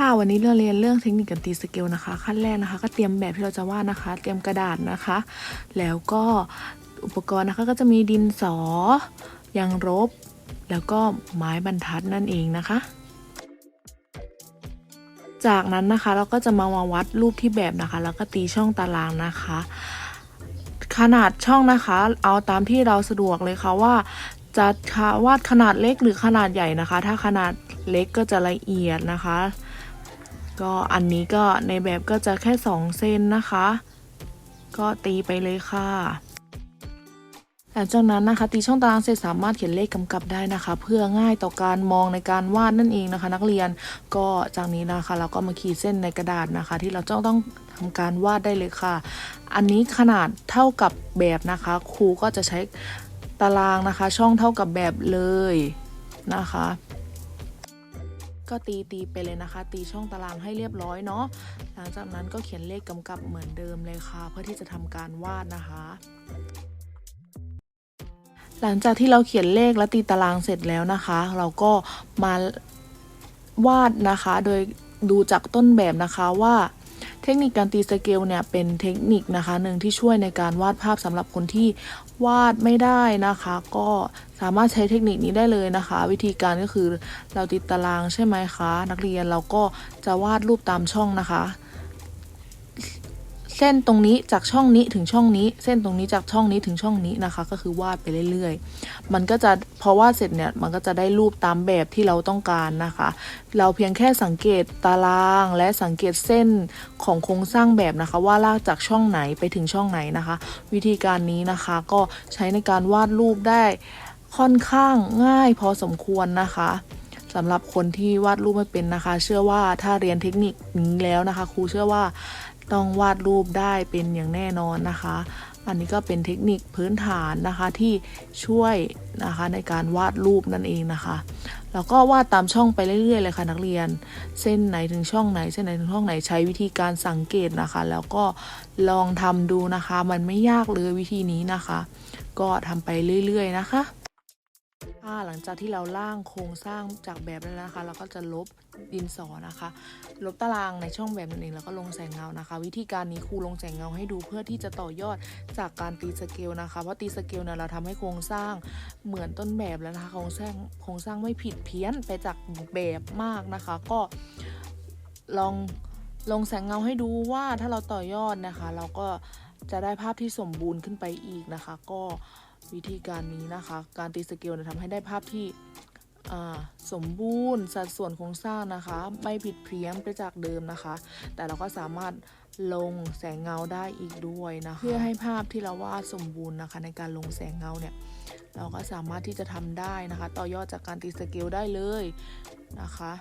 ค่ะวันนี้เราเรียนเรื่องเทคนิคการตีสเกลนะคะ ขั้นแรกนะคะ ก็เตรียมแบบที่เราจะวาดนะคะ เตรียมกระดาษนะคะ แล้วก็อุปกรณ์นะคะก็จะมีดินสอยางรบ แล้วก็ไม้บรรทัดนั่นเองนะคะ จากนั้นนะคะเราก็จะมามาวัดรูปที่แบบนะคะ แล้วก็ตีช่องตารางนะคะ ขนาดช่องนะคะ เอาตามที่เราสะดวกเลยค่ะว่าจะวาดขนาดเล็กหรือขนาดใหญ่นะคะ ถ้าขนาดเล็กก็จะละเอียดนะคะ ก็อันนี้ก็ในแบบก็จะแค่ 2เซนนะคะ ก็ตีไปเลยค่ะหลังจากนั้นนะคะตีช่องตารางเสร็จสามารถเขียนเลขกำกับได้นะคะ เพื่อง่ายต่อการมองในการวาดนั่นเองนะคะ นักเรียนก็จากนี้นะคะ เราก็มาขีดเส้นในกระดาษนะคะ ที่เราจะต้องทำการวาดได้เลยค่ะ อันนี้ขนาดเท่ากับแบบนะคะ ครูก็จะใช้ตารางนะคะ ช่องเท่ากับแบบเลยนะคะ ก็ตีตีไปเลยนะคะ ตีช่องตารางให้เรียบร้อยเนาะหลังจากนั้นก็เขียนเลขกำกับเหมือนเดิมเลยค่ะ เพื่อที่จะทำการวาดนะคะ หลังจากที่เราเขียนเลขและตีตารางเสร็จแล้วนะคะ เราก็มาวาดนะคะ โดยดูจากต้นแบบนะคะว่า เทคนิคการตีสเกลเนี่ยเป็นเทคนิคนะคะหนึ่งที่ช่วยในการวาดภาพสำหรับคนที่วาดไม่ได้นะคะ ก็สามารถใช้เทคนิคนี้ได้เลยนะคะ วิธีการก็คือเราติดตารางใช่ไหมคะ นักเรียนเราก็จะวาดรูปตามช่องนะคะ เส้นตรงนี้จากช่องนี้ถึงช่องนี้ เส้นตรงนี้จากช่องนี้ถึงช่องนี้นะคะ ก็คือวาดไปเรื่อยๆ มันก็จะพอวาดเสร็จเนี่ยมันก็จะได้รูปตามแบบที่เราต้องการนะคะ เราเพียงแค่สังเกตตารางและสังเกตเส้นของโครงสร้างแบบนะคะ ว่าลากจากช่องไหนไปถึงช่องไหนนะคะ วิธีการนี้นะคะก็ใช้ในการวาดรูปได้ค่อนข้างง่ายพอสมควรนะคะสำหรับคนที่วาดรูปไม่เป็นนะคะ เชื่อว่าถ้าเรียนเทคนิคนี้แล้วนะคะ ครูเชื่อว่า ต้องวาดรูปได้เป็นอย่างแน่นอนนะคะ อันนี้ก็เป็นเทคนิคพื้นฐานนะคะที่ช่วยนะคะในการวาดรูปนั่นเองนะคะ แล้วก็วาดตามช่องไปเรื่อยๆเลยค่ะนักเรียน เส้นไหนถึงช่องไหน เส้นไหนถึงช่องไหนใช้วิธีการสังเกตนะคะ แล้วก็ลองทำดูนะคะ มันไม่ยากเลยวิธีนี้นะคะ ก็ทำไปเรื่อยๆนะคะ ค่ะหลังจากที่เราล่างโครงสร้างจากแบบแล้วนะคะ เราก็จะลบดินสอนะคะ ลบตารางในช่องแบบนั่นเองแล้วก็ลงแสงเงานะคะ วิธีการนี้ครูลงแสงเงาให้ดูเพื่อที่จะต่อยอดจากการตีสเกลนะคะเพราะตีสเกลเนี่ยเราทำให้โครงสร้างเหมือนต้นแบบแล้วนะคะโครงสร้างโครงสร้างไม่ผิดเพี้ยนไปจากแบบมากนะคะ ก็ลองลงแสงเงาให้ดูว่าถ้าเราต่อยอดนะคะ เราก็จะได้ภาพที่สมบูรณ์ขึ้นไปอีกนะคะ ก็ วิธีการนี้นะคะ การตีสเกลเนี่ยทำให้ได้ภาพที่สมบูรณ์สัดส่วนโครงสร้างนะคะ ไม่ผิดเพี้ยนไปจากเดิมนะคะ แต่เราก็สามารถลงแสงเงาได้อีกด้วยนะคะเพื่อให้ภาพที่เราวาดสมบูรณ์นะคะ ในการลงแสงเงาเนี่ยเราก็สามารถที่จะทำได้นะคะ ต่อยอดจากการตีสเกลได้เลยนะคะ